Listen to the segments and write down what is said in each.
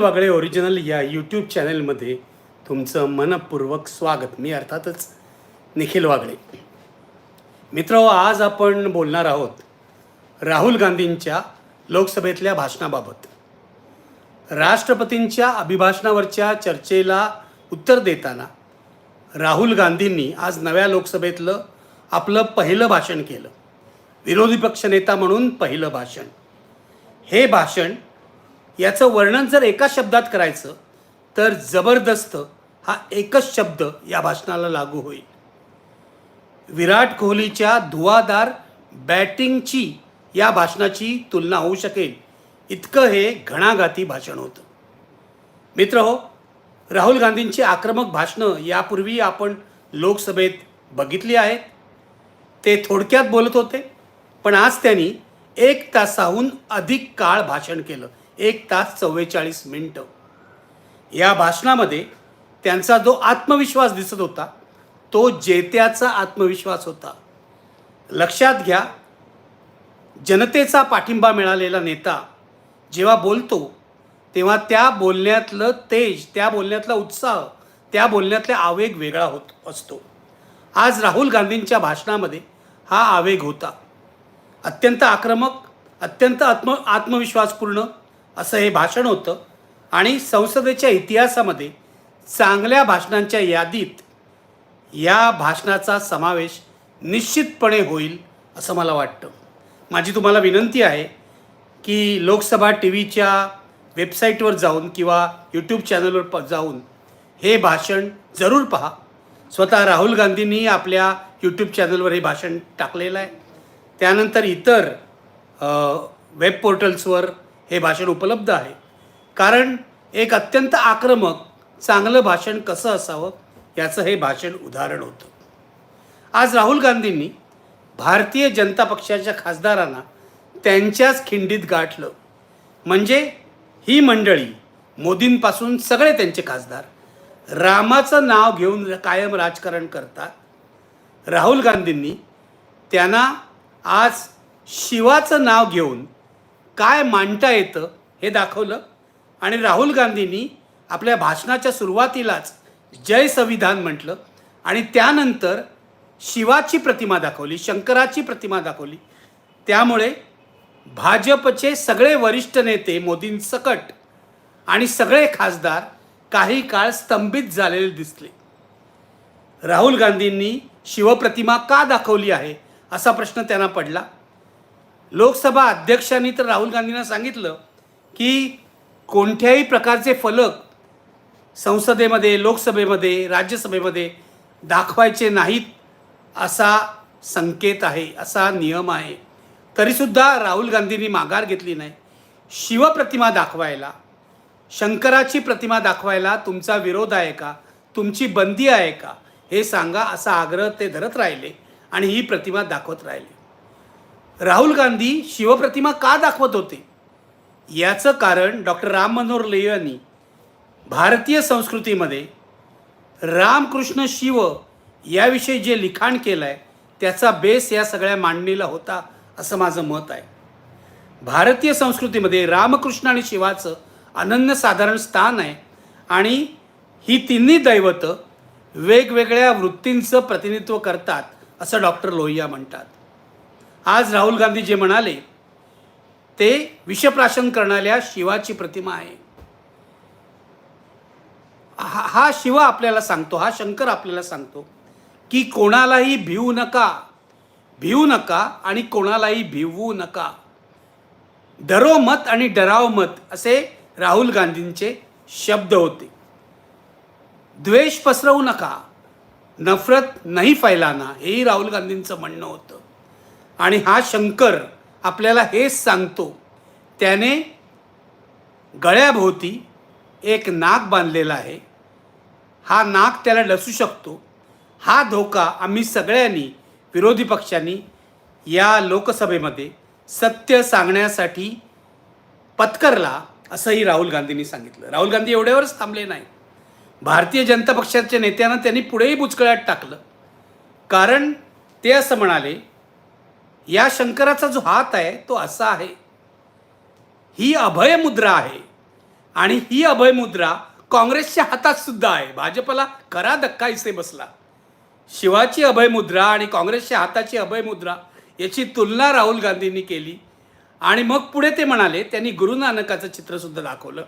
Wagle original या YouTube चॅनलमध्ये तुमचं मनपूर्वक स्वागत. मी अर्थातच निखिल वागळे. मित्र आज आपण बोलणार आहोत राहुल गांधींच्या लोकसभेतल्या भाषणाबाबत. राष्ट्रपतींच्या अभिभाषणावरच्या चर्चेला उत्तर देताना राहुल गांधींनी आज नव्या लोकसभेतलं आपलं पहिलं भाषण केलं. विरोधी पक्षनेता म्हणून पहिलं भाषण. हे भाषण याचं वर्णन जर एका शब्दात करायचं तर जबरदस्त हा एकच शब्द या भाषणाला लागू होईल. विराट कोहलीच्या धुवादार बॅटिंगची या भाषणाची तुलना होऊ शकेल. इतकं हे घणाघाती भाषण होतं. मित्र हो राहुल गांधींची आक्रमक भाषणं यापूर्वी आपण लोकसभेत बघितली आहेत. ते थोडक्यात बोलत होते पण आज त्यांनी एक तासाहून अधिक काळ भाषण केलं. एक तास चव्वेचाळीस मिनटं. या भाषणामध्ये त्यांचा जो आत्मविश्वास दिसत होता तो जेत्याचा आत्मविश्वास होता. लक्षात घ्या जनतेचा पाठिंबा मिळालेला नेता जेव्हा बोलतो तेव्हा त्या बोलण्यातलं तेज त्या बोलण्यातला उत्साह त्या बोलण्यातला आवेग वेगळा होत असतो. आज राहुल गांधींच्या भाषणामध्ये हा आवेग होता. अत्यंत आक्रमक अत्यंत आत्म आत्मविश्वासपूर्ण असं हे भाषण होतं. आणि संसदेच्या इतिहासामध्ये चांगल्या भाषणांच्या यादीत या भाषणाचा समावेश निश्चितपणे होईल असं मला वाटतं. माझी तुम्हाला विनंती आहे की लोकसभा टी व्हीच्या वेबसाईटवर जाऊन किंवा यूट्यूब चॅनलवर प जाऊन हे भाषण जरूर पहा. स्वतः राहुल गांधींनी आपल्या यूट्यूब चॅनलवर हे भाषण टाकलेलं आहे. त्यानंतर इतर वेब पोर्टल्सवर हे भाषण उपलब्ध आहे. कारण एक अत्यंत आक्रमक चांगलं भाषण कसं असावं याचं हे भाषण उदाहरण होतं. आज राहुल गांधींनी भारतीय जनता पक्षाच्या खासदारांना त्यांच्याच खिंडीत गाठलं. म्हणजे ही मंडळी मोदींपासून सगळे त्यांचे खासदार रामाचं नाव घेऊन कायम राजकारण करतात. राहुल गांधींनी त्यांना आज शिवाचं नाव घेऊन काय मांडता येतं हे दाखवलं. आणि राहुल गांधींनी आपल्या भाषणाच्या सुरुवातीलाच जय संविधान म्हटलं. आणि त्यानंतर शिवाची प्रतिमा दाखवली शंकराची प्रतिमा दाखवली. त्यामुळे भाजपचे सगळे वरिष्ठ नेते मोदींसकट आणि सगळे खासदार काही काळ स्तंभित झालेले दिसले. राहुल गांधींनी शिवप्रतिमा का दाखवली आहे असा प्रश्न त्यांना पडला. लोकसभा अध्यक्षांनी तर राहुल गांधींना सांगितलं की कोणत्याही प्रकारचे फलक संसदेमध्ये लोकसभेमध्ये राज्यसभेमध्ये दाखवायचे नाहीत असा संकेत आहे असा नियम आहे. तरीसुद्धा राहुल गांधींनी माघार घेतली नाही. शिवप्रतिमा दाखवायला शंकराची प्रतिमा दाखवायला तुमचा विरोध आहे का? तुमची बंदी आहे का? हे सांगा असा आग्रह ते धरत राहिले आणि ही प्रतिमा दाखवत राहिली. राहुल गांधी शिवप्रतिमा का दाखवत होते? याचं कारण डॉक्टर राम मनोहर लेह यांनी भारतीय संस्कृतीमध्ये रामकृष्ण शिव याविषयी जे लिखाण केलं आहे त्याचा बेस या सगळ्या मांडणीला होता असं माझं मत आहे. भारतीय संस्कृतीमध्ये रामकृष्ण आणि शिवाचं अनन्यसाधारण स्थान आहे आणि ही तिन्ही दैवतं वेगवेगळ्या वृत्तींचं प्रतिनिधित्व करतात असं डॉक्टर लोहिया म्हणतात. आज राहुल गांधी जे म्हणाले ते विषप्राशन करणाऱ्या शिवाची प्रतिमा आहे. हा हा शिव आपल्याला सांगतो हा शंकर आपल्याला सांगतो की कोणालाही भिवू नका भिवू नका आणि कोणालाही भिवू नका. डरो मत आणि डराव मत असे राहुल गांधींचे शब्द होते. द्वेष पसरवू नका नफरत नाही फैलाना हेही राहुल गांधींचं म्हणणं होतं. आणि हा शंकर आपल्याला हेच सांगतो. त्याने गळ्याभोवती एक नाक बांधलेला आहे. हा नाक त्याला डसू शकतो. हा धोका आम्ही सगळ्यांनी विरोधी पक्षांनी या लोकसभेमध्ये सत्य सांगण्यासाठी पत्करला असंही राहुल गांधींनी सांगितलं. राहुल गांधी एवढ्यावरच थांबले नाही. भारतीय जनता पक्षाच्या नेत्यांना त्यांनी पुढेही बुचकळ्यात टाकलं. कारण ते असं म्हणाले या शंकराचा जो हात आहे तो असा आहे. ही अभय मुद्रा आहे. आणि ही अभय मुद्रा काँग्रेसच्या हातात सुद्धा आहे. भाजपला करा धक्का इसे बसला. शिवाची अभय मुद्रा आणि काँग्रेसच्या हाताची अभयमुद्रा याची तुलना राहुल गांधींनी केली. आणि मग पुढे ते म्हणाले त्यांनी गुरु नानकाचं चित्रसुद्धा दाखवलं.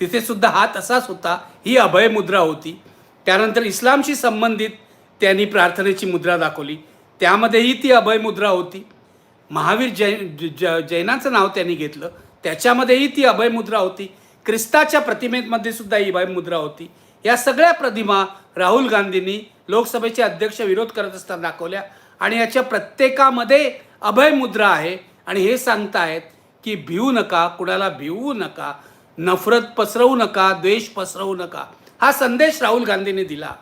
तिथे सुद्धा हा तसाच होता. ही अभय मुद्रा होती. त्यानंतर इस्लामशी संबंधित त्यांनी प्रार्थनेची मुद्रा दाखवली. त्यामध्येही ती अभय मुद्रा होती. महावीर जैन ज- जैनाचं नाव त्यांनी घेतलं. त्याच्यामध्येही ती अभयमुद्रा होती. ख्रिस्ताच्या प्रतिमेमध्ये सुद्धा ही अभयमुद्रा होती. या सगळ्या प्रतिमा राहुल गांधींनी लोकसभेचे अध्यक्ष विरोध करत असताना दाखवल्या. आणि याच्या प्रत्येकामध्ये अभयमुद्रा आहे. आणि हे सांगतायत की भिवू नका कुणाला भिवू नका नफरत पसरवू नका द्वेष पसरवू नका. हा संदेश राहुल गांधींनी दिला.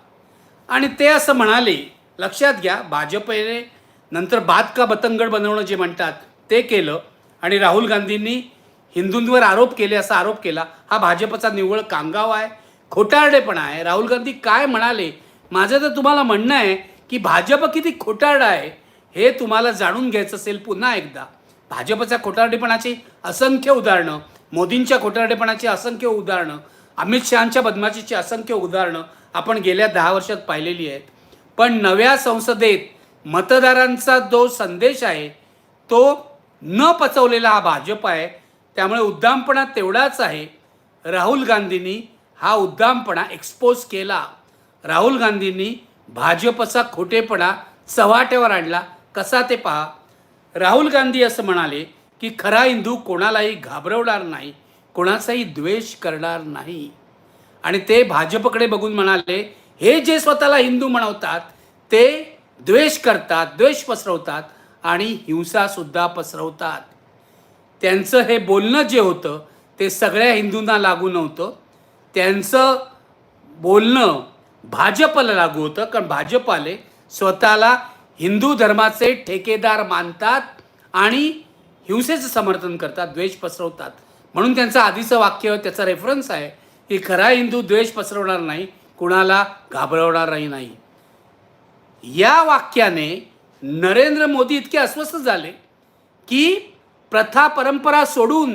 आणि ते असं म्हणाले लक्षात घ्या भाजपने नंतर बाद का बतंगड बनवणं जे म्हणतात ते केलं आणि राहुल गांधींनी हिंदूंवर आरोप केले असा आरोप केला. हा भाजपचा निव्वळ कांगाव आहे खोटारडेपणा आहे. राहुल गांधी काय म्हणाले? माझं तर तुम्हाला म्हणणं आहे की भाजप किती खोटारडा आहे हे तुम्हाला जाणून घ्यायचं असेल पुन्हा एकदा. भाजपच्या खोटारडेपणाची असंख्य उदाहरणं मोदींच्या खोटारडेपणाची असंख्य उदाहरणं अमित शहाच्या बदमाशीची असंख्य उदाहरणं आपण गेल्या दहा वर्षात पाहिलेली आहेत. पण नव्या संसदेत मतदारांचा जो संदेश आहे तो न पचवलेला हा भाजप आहे. त्यामुळे उद्दामपणा तेवढाच आहे. राहुल गांधींनी हा उद्दामपणा एक्सपोज केला. राहुल गांधींनी भाजपचा खोटेपणा चव्हाट्यावर आणला. कसा ते पहा? राहुल गांधी असं म्हणाले की खरा हिंदू कोणालाही घाबरवणार नाही कोणाचाही द्वेष करणार नाही. आणि ते भाजपकडे बघून म्हणाले हे जे स्वतःला हिंदू म्हणवतात ते द्वेष करतात द्वेष पसरवतात आणि हिंसासुद्धा पसरवतात. त्यांचं हे बोलणं जे होतं ते सगळ्या हिंदूंना लागू नव्हतं. त्यांचं बोलणं भाजपला लागू होतं कारण भाजपाले स्वतःला हिंदू धर्माचे ठेकेदार मानतात आणि हिंसेचं समर्थन करतात द्वेष पसरवतात. म्हणून त्यांचं आधीचं वाक्य त्याचा रेफरन्स आहे की खरा हिंदू द्वेष पसरवणार नाही कुणाला घाबरवणारही नाही. या वाक्याने नरेंद्र मोदी इतके अस्वस्थ झाले की प्रथा परंपरा सोडून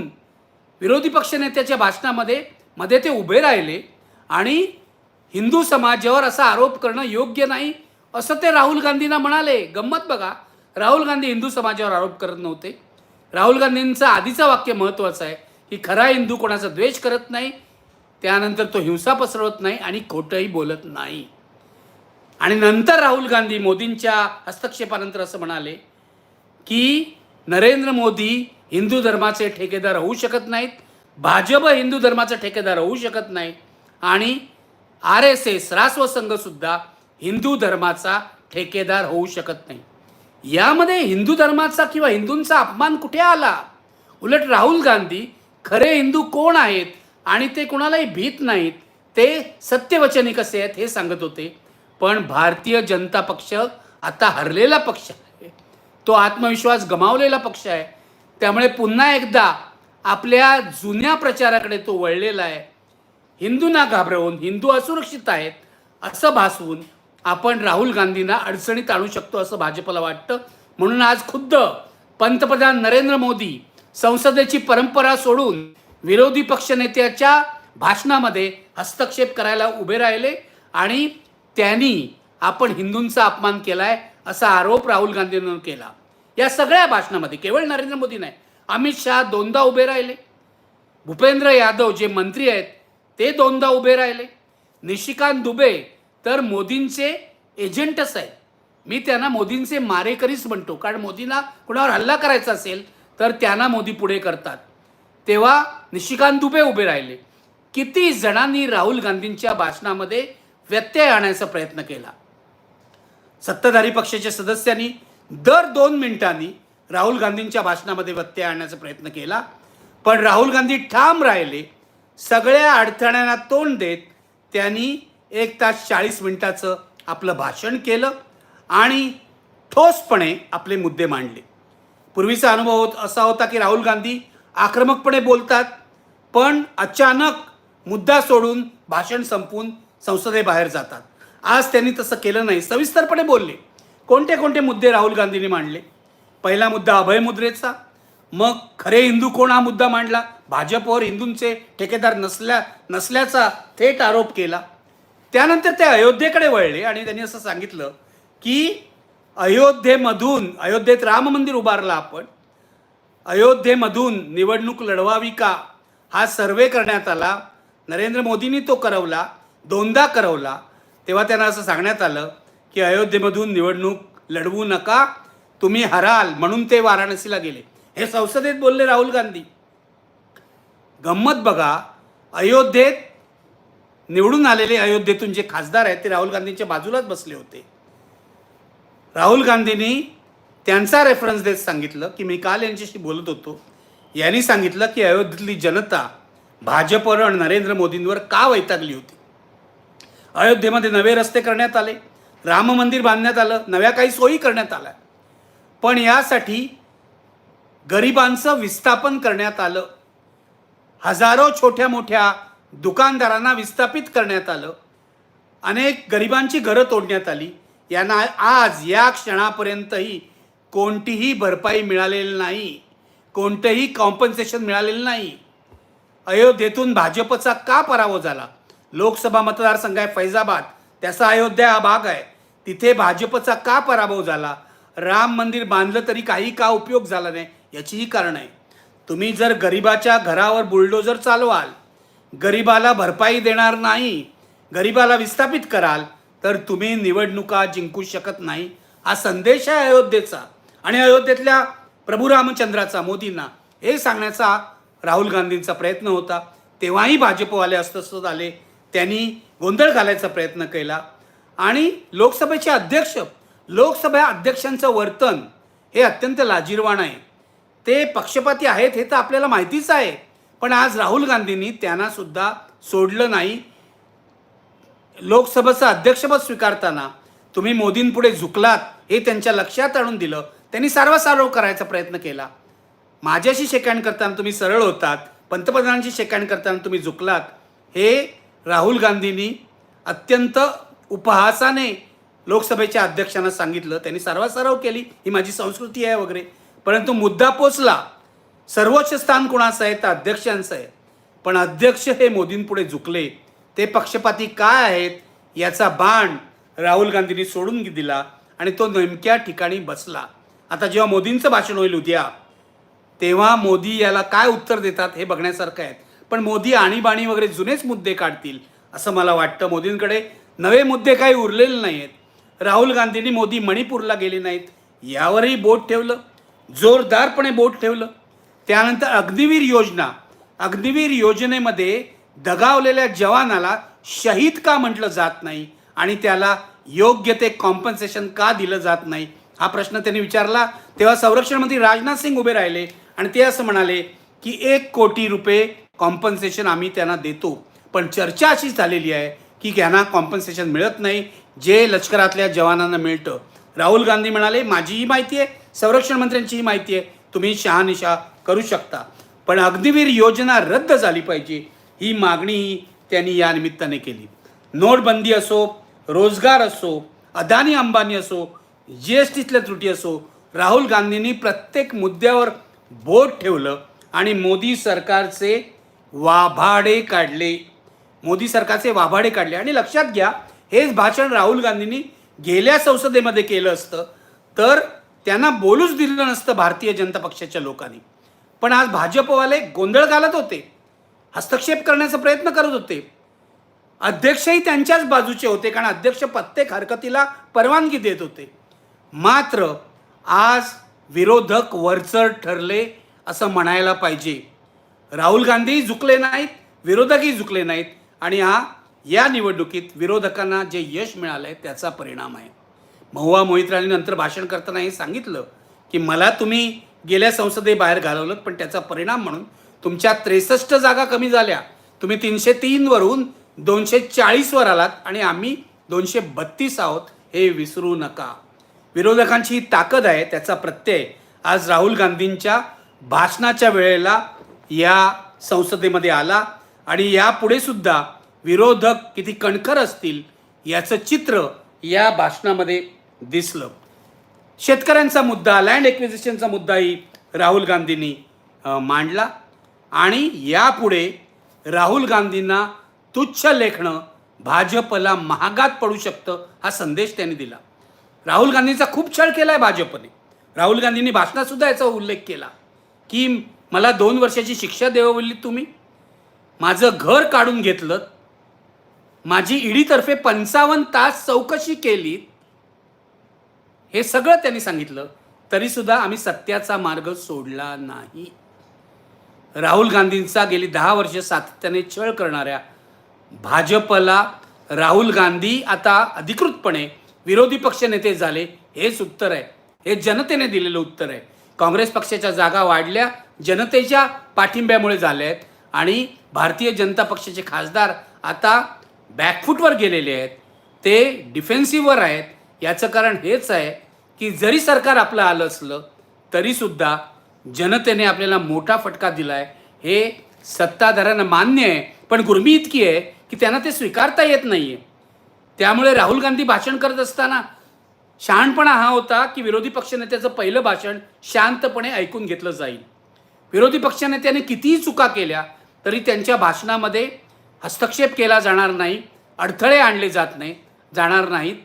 विरोधी पक्षनेत्याच्या भाषणामध्ये मध्ये ते उभे राहिले आणि हिंदू समाजावर असा आरोप करणं योग्य नाही असं ते राहुल गांधींना म्हणाले. गंमत बघा राहुल गांधी हिंदू समाजावर आरोप करत नव्हते. राहुल गांधींचं आधीचं वाक्य महत्त्वाचं आहे की खरा हिंदू कोणाचा द्वेष करत नाही त्यानंतर तो हिंसा पसरवत नाही आणि खोटंही बोलत नाही. आणि नंतर राहुल गांधी मोदींच्या हस्तक्षेपानंतर असं म्हणाले की नरेंद्र मोदी हिंदू धर्माचे ठेकेदार होऊ शकत नाहीत भाजप हिंदू धर्माचा ठेकेदार होऊ शकत नाही आणि आर एस एस रास्व संघसुद्धा हिंदू धर्माचा ठेकेदार होऊ शकत नाही. यामध्ये हिंदू धर्माचा किंवा हिंदूंचा अपमान कुठे आला? उलट राहुल गांधी खरे हिंदू कोण आहेत आणि ते कोणालाही भीत नाहीत ते सत्यवचनी कसे आहेत हे सांगत होते. पण भारतीय जनता पक्ष आता हरलेला पक्ष आहे. तो आत्मविश्वास गमावलेला पक्ष आहे. त्यामुळे पुन्हा एकदा आपल्या जुन्या प्रचाराकडे तो वळलेला आहे. हिंदूंना घाबरवून हिंदू असुरक्षित आहेत असं भासवून आपण राहुल गांधींना अडचणीत आणू शकतो असं भाजपला वाटतं. म्हणून आज खुद्द पंतप्रधान नरेंद्र मोदी संसदेची परंपरा सोडून विरोधी पक्षनेत्याच्या भाषणामध्ये हस्तक्षेप करायला उभे राहिले आणि त्यांनी आपण हिंदूंचा अपमान केलाय असा आरोप राहुल गांधींनी केला. या सगळ्या भाषणामध्ये केवळ नरेंद्र मोदी नाही अमित शहा दोनदा उभे राहिले. भूपेंद्र यादव जे मंत्री आहेत ते दोनदा उभे राहिले. निशिकांत दुबे तर मोदींचे एजंटच आहेत. मी त्यांना मोदींचे मारेकरीच म्हणतो कारण मोदींना कुणावर हल्ला करायचा असेल तर त्यांना मोदी पुढे करतात. तेव्हा निशिकांत दुबे उभे राहिले. किती जणांनी राहुल गांधींच्या भाषणामध्ये व्यत्यय आणायचा प्रयत्न केला. सत्ताधारी पक्षाच्या सदस्यांनी दर दोन मिनिटांनी राहुल गांधींच्या भाषणामध्ये व्यत्यय आणण्याचा प्रयत्न केला. पण राहुल गांधी ठाम राहिले. सगळ्या अडथळ्यांना तोंड देत त्यांनी एक तास चाळीस मिनिटाचं आपलं भाषण केलं आणि ठोसपणे आपले मुद्दे मांडले. पूर्वीचा अनुभव होत असा होता की राहुल गांधी आक्रमकपणे बोलतात पण अचानक मुद्दा सोडून भाषण संपून संसदेबाहेर जातात. आज त्यांनी तसं केलं नाही. सविस्तरपणे बोलले. कोणते कोणते मुद्दे राहुल गांधींनी मांडले? पहिला मुद्दा अभय मुद्रेचा. मग खरे हिंदू कोण हा मुद्दा मांडला? भाजपवर हिंदूंचे ठेकेदार नसल्या नसल्याचा थेट आरोप केला. त्यानंतर ते अयोध्येकडे वळले आणि त्यांनी असं सांगितलं की अयोध्येमधून अयोध्येत राम मंदिर उभारलं आपण. अयोध्येमधून निवडणूक लढवावी का? हा सर्वे करण्यात आला. नरेंद्र मोदींनी तो करवला. दोनदा करवला तेव्हा त्यांना असं सांगण्यात आलं की अयोध्येमधून निवडणूक लढवू नका तुम्ही हराल म्हणून ते वाराणसीला गेले. हे संसदेत बोलले राहुल गांधी. गंमत बघा अयोध्येत निवडून आलेले अयोध्येतून जे खासदार आहेत ते राहुल गांधींच्या बाजूलाच बसले होते. राहुल गांधींनी त्यांचा रेफरन्स देत सांगितलं की मी काल यांच्याशी बोलत होतो. यांनी सांगितलं की अयोध्येतली जनता भाजपवर आणि नरेंद्र मोदींवर का वैतागली होती? अयोध्येमध्ये नवे रस्ते करण्यात आले राम मंदिर बांधण्यात आलं नव्या काही सोयी करण्यात आल्या. पण यासाठी गरिबांचं विस्थापन करण्यात आलं. हजारो छोट्या मोठ्या दुकानदारांना विस्थापित करण्यात आलं. अनेक गरिबांची घरं तोडण्यात आली. यांना आज या क्षणापर्यंतही कोणतीही भरपाई मिळालेली नाही. कोणतंही कॉम्पन्सेशन मिळालेलं नाही. अयोध्येतून भाजपचा का पराभव झाला? लोकसभा मतदारसंघ आहे फैजाबाद. त्याचा अयोध्या हा भाग आहे. तिथे भाजपचा का पराभव झाला? राम मंदिर बांधलं तरी काही का उपयोग झाला नाही? याचीही कारण आहे. तुम्ही जर गरिबाच्या घरावर बुलडोजर चालवाल गरिबाला भरपाई देणार नाही गरिबाला विस्थापित कराल तर तुम्ही निवडणुका जिंकू शकत नाही. हा संदेश आहे अयोध्येचा आणि अयोध्येतल्या प्रभू रामचंद्राचा मोदींना. हे सांगण्याचा राहुल गांधींचा प्रयत्न होता. तेव्हाही भाजपवाले अस्वस्थ आले त्यांनी गोंधळ घालायचा प्रयत्न केला. आणि लोकसभेचे अध्यक्ष लोकसभा अध्यक्षांचं वर्तन हे अत्यंत लाजीरवाण आहे. ते पक्षपाती आहेत हे तर आपल्याला माहितीच आहे. पण आज राहुल गांधींनी त्यांनासुद्धा सोडलं नाही. लोकसभेचं अध्यक्षपद स्वीकारताना तुम्ही मोदींपुढे झुकलात हे त्यांच्या लक्षात आणून दिलं. त्यांनी सार्वसार्व करायचा प्रयत्न केला. माझ्याशी शेकाण करताना तुम्ही सरळ होतात पंतप्रधानांशी शेकाण करताना तुम्ही झुकलात हे राहुल गांधींनी अत्यंत उपहासाने लोकसभेच्या अध्यक्षांना सांगितलं. त्यांनी सर्वासर्व केली. ही माझी संस्कृती आहे वगैरे. परंतु मुद्दा पोचला. सर्वोच्च स्थान कोणाचं आहे? तर अध्यक्षांचं आहे. पण अध्यक्ष हे मोदींपुढे झुकले. ते पक्षपाती काय आहेत? याचा बाण राहुल गांधींनी सोडून दिला आणि तो नेमक्या ठिकाणी बसला. आता जेव्हा मोदींचं भाषण होईल उद्या तेव्हा मोदी याला काय उत्तर देतात हे बघण्यासारखं आहे. पण मोदी आणीबाणी वगैरे जुनेच मुद्दे काढतील असं मला वाटतं. मोदींकडे नवे मुद्दे काही उरलेले नाही आहेत राहुल गांधींनी मोदी मणिपूरला गेले नाहीत. यावरही बोट ठेवलं जोरदारपणे बोट ठेवलं. त्यानंतर अग्निवीर योजना अग्निवीर योजनेमध्ये दगावलेल्या जवानाला शहीद का म्हटलं जात नाही आणि त्याला योग्य ते कॉम्पन्सेशन का दिलं जात नाही? हा प्रश्न त्यांनी विचारला. तेव्हा संरक्षण मंत्री राजनाथ सिंग उभे राहिले आणि ते असं म्हणाले की एक कोटी रुपये कॉम्पन्सेशन आम्ही त्यांना देतो. पण चर्चा अशी झालेली आहे की त्यांना कॉम्पन्सेशन मिळत नाही जे लष्करातल्या जवानांना मिळतं. राहुल गांधी म्हणाले माझीही माहिती आहे संरक्षण मंत्र्यांचीही माहिती आहे तुम्ही शहानिशा करू शकता. पण अग्निवीर योजना रद्द झाली पाहिजे ही मागणीही त्यांनी या निमित्ताने केली. नोटबंदी असो रोजगार असो अदानी अंबानी असो जी एस टीतल्या त्रुटी असो राहुल गांधींनी प्रत्येक मुद्द्यावर बोट ठेवलं आणि मोदी सरकारचे वाभाडे काढले. मोदी सरकारचे वाभाडे काढले. आणि लक्षात घ्या हेच भाषण राहुल गांधींनी गेल्या संसदेमध्ये केलं असतं. तर त्यांना बोलूच दिलं नसतं भारतीय जनता पक्षाच्या लोकांनी. पण आज भाजपवाले गोंधळ घालत होते. हस्तक्षेप करण्याचा प्रयत्न करत होते. अध्यक्षही त्यांच्याच बाजूचे होते कारण अध्यक्ष प्रत्येक हरकतीला परवानगी देत होते. मात्र आज विरोधक वरचढ ठरले असं म्हणायला पाहिजे. राहुल गांधीही झुकले नाहीत विरोधकही झुकले नाहीत आणि हा या निवडणुकीत विरोधकांना जे यश मिळालं आहे त्याचा परिणाम आहे. महुआ मोहित नंतर भाषण करताना हे सांगितलं की मला तुम्ही गेल्या संसदेबाहेर घालवलं पण त्याचा परिणाम म्हणून तुमच्या त्रेसष्ट जागा कमी झाल्या. तुम्ही तीनशे तीनवरून दोनशे चाळीसवर आलात आणि आम्ही दोनशे बत्तीस आहोत हे विसरू नका. विरोधकांची ही ताकद आहे त्याचा प्रत्यय. आज राहुल गांधींच्या भाषणाच्या वेळेला या संसदेमध्ये आला आणि यापुढे सुद्धा विरोधक किती कणखर असतील याचं चित्र या भाषणामध्ये दिसलं. शेतकऱ्यांचा मुद्दा लँड एक्विजिशनचा मुद्दाही राहुल गांधींनी मांडला. आणि यापुढे राहुल गांधींना तुच्छ लेखणं भाजपला महागात पडू शकतं हा संदेश त्यांनी दिला. राहुल गांधींचा खूप छळ केला आहे भाजपने. राहुल गांधींनी भाषणातसुद्धा याचा उल्लेख केला की मला दोन वर्षाची शिक्षा देवली तुम्ही? माझं घर काढून घेतलं. माझी ईडीतर्फे पंचावन्न तास चौकशी केली. हे सगळं त्यांनी सांगितलं. तरीसुद्धा आम्ही सत्याचा मार्ग सोडला नाही. राहुल गांधींचा गेली दहा वर्ष सातत्याने छळ करणाऱ्या भाजपला राहुल गांधी आता अधिकृतपणे विरोधी पक्षनेते झाले हेच उत्तर आहे. हे जनतेने दिलेलं उत्तर आहे. काँग्रेस पक्षाच्या जागा वाढल्या जनतेच्या पाठिंब्यामुळे झाल्या आहेत आणि भारतीय जनता पक्षाचे खासदार आता बॅकफूटवर गेलेले आहेत. ते डिफेन्सिव्हवर आहेत. याचं कारण हेच आहे की जरी सरकार आपलं आलं असलं तरीसुद्धा जनतेने आपल्याला मोठा फटका दिला आहे हे सत्ताधाऱ्यांना मान्य आहे. पण गुरमी इतकी आहे की त्यांना ते स्वीकारता येत नाही आहे त्यामुळे राहुल गांधी भाषण करत असताना शहाणपणा हा होता की विरोधी पक्षनेत्याचं पहिलं भाषण शांतपणे ऐकून घेतलं जाईल. विरोधी पक्षनेत्याने कितीही चुका केल्या तरी त्यांच्या भाषणामध्ये हस्तक्षेप केला जाणार नाही अडथळे आणले जात नाही जाणार नाहीत.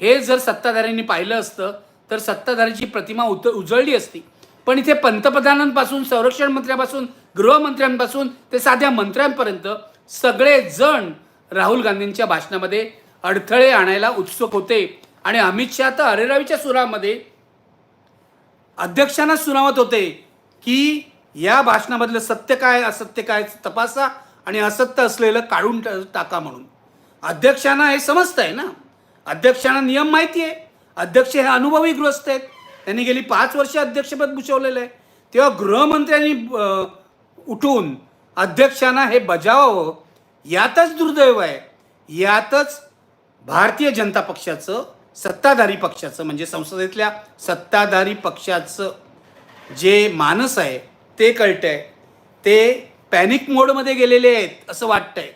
हे जर सत्ताधाऱ्यांनी पाहिलं असतं तर सत्ताधाऱ्यांची प्रतिमा उत उजळली असती. पण इथे पंतप्रधानांपासून संरक्षण मंत्र्यापासून गृहमंत्र्यांपासून ते साध्या मंत्र्यांपर्यंत सगळेजण राहुल गांधींच्या भाषणामध्ये अडथळे आणायला उत्सुक होते. आणि अमित शहा तर अरेरावीच्या सुरामध्ये अध्यक्षांना सुनावत होते की या भाषणामधलं सत्य काय असत्य काय तपासा आणि असत्य असलेलं काढून टाका म्हणून. अध्यक्षांना हे समजतं आहे ना. अध्यक्षांना नियम माहिती आहे. अध्यक्ष हे अनुभवी गृहस्थ आहेत. त्यांनी गेली पाच वर्ष अध्यक्षपद भूषवलेलं आहे. तेव्हा गृहमंत्र्यांनी उठून अध्यक्षांना हे बजावावं. यातच दुर्दैव आहे. यातच भारतीय जनता पक्षाचं सत्ताधारी पक्षाचं म्हणजे संसदेतल्या सत्ताधारी पक्षाचं जे मानस आहे ते कळतंय. ते पॅनिक मोडमध्ये गेलेले आहेत असं वाटतंय.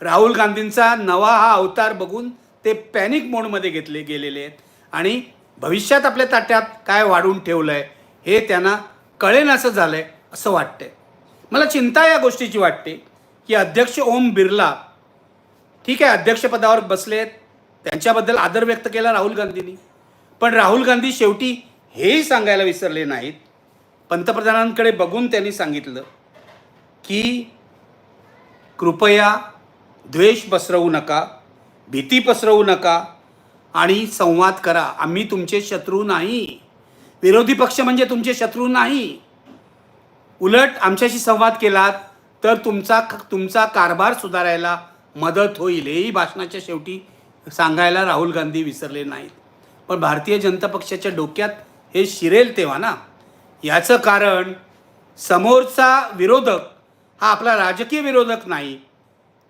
राहुल गांधींचा नवा हा अवतार बघून ते पॅनिक मोडमध्ये घेतले गेलेले आहेत. आणि भविष्यात आपल्या ताट्यात काय वाढून ठेवलं आहे हे त्यांना कळेन असं झालं आहे असं वाटतंय. मला चिंता या गोष्टीची वाटते की अध्यक्ष ओम बिर्ला ठीक आहे अध्यक्षपदावर बसलेत त्यांच्याबद्दल आदर व्यक्त केला राहुल गांधींनी. पण राहुल गांधी शेवटी हेही सांगायला विसरले नाहीत. पंतप्रधानांकडे बघून त्यांनी सांगितलं की कृपया द्वेष पसरवू नका भीती पसरवू नका आणि संवाद करा. आम्ही तुमचे शत्रू नाही. विरोधी पक्ष म्हणजे तुमचे शत्रू नाही. उलट आमच्याशी संवाद केलात तर तुमचा तुमचा कारभार सुधारायला मदत होईल. हेही भाषणाच्या शेवटी सांगायला राहुल गांधी विसरले नाहीत. पण भारतीय जनता पक्षाच्या डोक्यात हे शिरेल तेव्हा ना? याचं कारण समोरचा विरोधक हा आपला राजकीय विरोधक नाही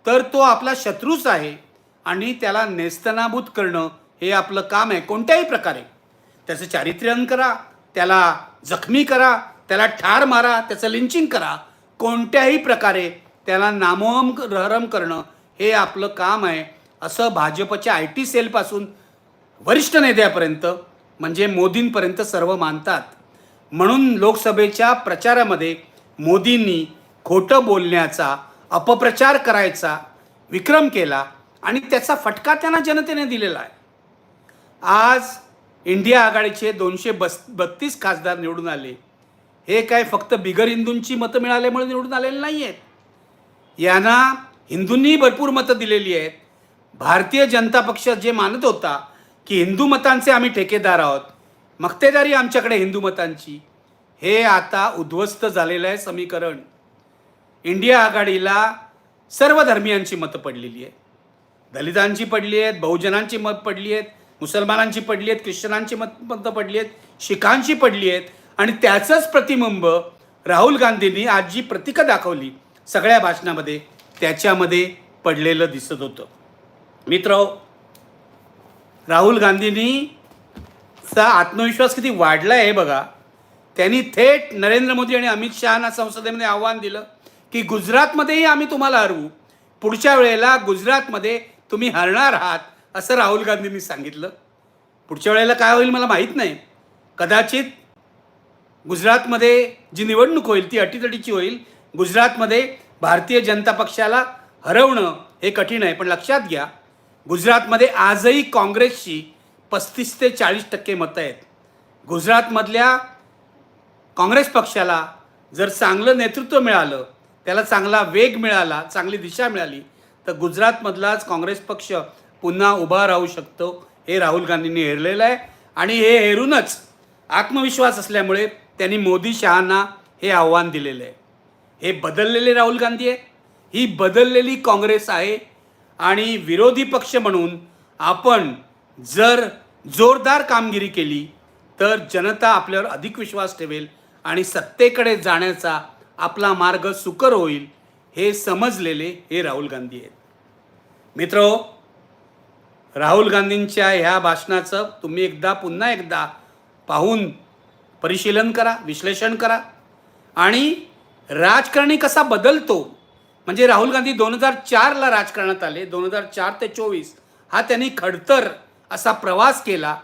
तर तो आपला शत्रूच आहे आणि त्याला नेस्तनाभूत करणं हे आपलं काम आहे कोणत्याही प्रकारे. त्याचं चारित्र्यन करा त्याला जखमी करा त्याला ठार मारा त्याचं लिंचिंग करा कोणत्याही प्रकारे त्याला नामोहम रहरम करणं हे आपलं काम आहे. असं भाजपच्या आय टी सेलपासून वरिष्ठ नेत्यापर्यंत म्हणजे मोदींपर्यंत सर्व मानतात. म्हणून लोकसभेच्या प्रचारामध्ये मोदींनी खोटं बोलण्याचा अपप्रचार करायचा विक्रम केला आणि त्याचा फटका त्यांना जनतेने दिलेला आहे. आज इंडिया आघाडीचे दोनशे बस बत्तीस खासदार निवडून आले. हे काय फक्त बिगर हिंदूंची मतं मिळाल्यामुळे निवडून आलेले नाही आहेत यांना हिंदूंनी भरपूर मतं दिलेली आहेत. भारतीय जनता पक्ष जे मानत होता की हिंदू मतांचे आम्ही ठेकेदार आहोत मक्तेदारी आमच्याकडे हिंदू मतांची हे आता उद्ध्वस्त झालेलं आहे समीकरण. इंडिया आघाडीला सर्व धर्मियांची मतं पडलेली आहेत. दलितांची पडली आहेत बहुजनांची मत पडली आहेत मुसलमानांची पडली आहेत ख्रिश्चनांची मत मतं पडली आहेत शिखांची पडली आहेत आणि त्याचंच प्रतिबिंब राहुल गांधींनी आज जी प्रतिका दाखवली सगळ्या भाषणामध्ये त्याच्यामध्ये पडलेलं दिसत होतं. मित्र राहुल गांधींनी चा आत्मविश्वास किती वाढला आहे बघा. त्यांनी थेट नरेंद्र मोदी आणि अमित शहाना संसदेमध्ये आव्हान दिलं की गुजरातमध्येही आम्ही तुम्हाला हरवू. पुढच्या वेळेला गुजरातमध्ये तुम्ही हरणार आहात असं राहुल गांधींनी सांगितलं. पुढच्या वेळेला काय होईल मला माहीत नाही. कदाचित गुजरातमध्ये जी निवडणूक होईल ती अटीतटीची होईल. गुजरातमध्ये भारतीय जनता पक्षाला हरवणं हे कठीण आहे पण लक्षात घ्या. गुजरातमध्ये आजही काँग्रेसची पस्तीस ते चाळीस टक्के मतं आहेत. गुजरातमधल्या काँग्रेस पक्षाला जर चांगलं नेतृत्व मिळालं त्याला चांगला वेग मिळाला चांगली दिशा मिळाली तर गुजरातमधलाच काँग्रेस पक्ष पुन्हा उभा राहू शकतो हे राहुल गांधींनी हेरलेलं आहे. आणि हे हेरूनच आत्मविश्वास असल्यामुळे त्यांनी मोदी शहांना हे आव्हान दिलेलं आहे. हे बदललेले राहुल गांधी आहे. ही बदललेली काँग्रेस आहे. आणि विरोधी पक्ष म्हणून आपण जर जोरदार कामगिरी केली तर जनता आपल्यावर अधिक विश्वास ठेवेल आणि सत्तेकडे जाण्याचा आपला मार्ग सुकर होईल हे समजलेले हे राहुल गांधी आहेत. मित्र राहुल गांधींच्या ह्या भाषणाचं तुम्ही एकदा पुन्हा एकदा पाहून परिशीलन करा विश्लेषण करा आणि राजकारणी कसा बदलतो म्हणजे राहुल गांधी दोन हजार चारला राजकारणात आले. दोन हजार चार ते चोवीस हा त्यांनी खडतर असा प्रवास केला.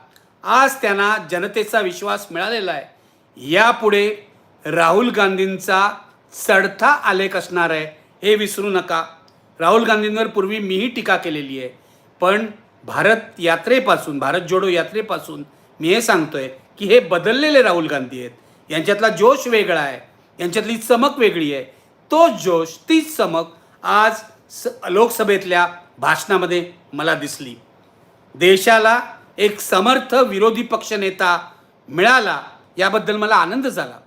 आज त्यांना जनतेचा विश्वास मिळालेला आहे. यापुढे राहुल गांधींचा चढता आलेख असणार आहे हे विसरू नका. राहुल गांधींवर पूर्वी मीही टीका केलेली आहे. पण भारत यात्रेपासून भारत जोडो यात्रेपासून मी हे सांगतोय की हे बदललेले राहुल गांधी आहेत. यांच्यातला जोश वेगळा आहे. यांच्यातली चमक वेगळी आहे. तोच जोश तीच चमक आज स लोकसभेतल्या भाषणामध्ये मला दिसली. देशाला एक समर्थ विरोधी पक्षनेता मिळाला याबद्दल मला आनंद झाला.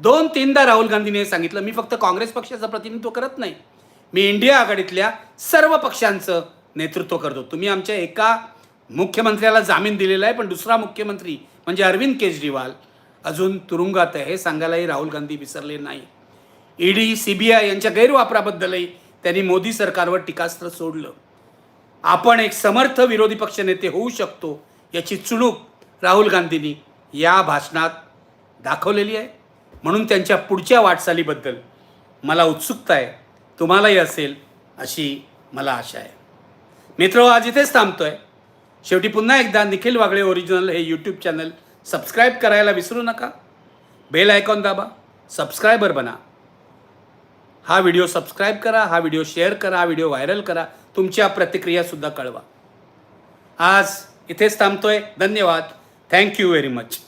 दोन तीनदा राहुल गांधीने सांगितलं मी फक्त काँग्रेस पक्षाचं प्रतिनिधित्व करत नाही मी इंडिया आघाडीतल्या सर्व पक्षांचं नेतृत्व करतो. तुम्ही आमच्या एका मुख्यमंत्र्याला जामीन दिलेला आहे पण दुसरा मुख्यमंत्री म्हणजे अरविंद केजरीवाल. अजून तुरुंगात आहे हे सांगायलाही राहुल गांधी विसरले नाही ईडी सी बी आय यांच्या गैरवापराबद्दलही त्यांनी मोदी सरकारवर टीकास्त्र सोडलं. आपण एक समर्थ विरोधी पक्षनेते होऊ शकतो याची चुणूक राहुल गांधींनी या भाषणात दाखवलेली आहे. म्हणून त्यांच्या पुढच्या वाटचालीबद्दल मला उत्सुकता आहे. तुम्हालाही असेल अशी मला आशा आहे. मित्र आज इथेच थांबतोय. शेवटी पुन्हा एकदा निखिल वागळे ओरिजिनल हे यूट्यूब चॅनल सबस्क्राईब करायला विसरू नका. बेल आयकॉन दाबा. सबस्क्रायबर बना. हा व्हिडिओ सबस्क्राईब करा हा व्हिडिओ शेअर करा हा व्हिडिओ व्हायरल करा. तुमच्या प्रतिक्रियासुद्धा कळवा. आज इथेच थांबतोय. धन्यवाद. Thank you very much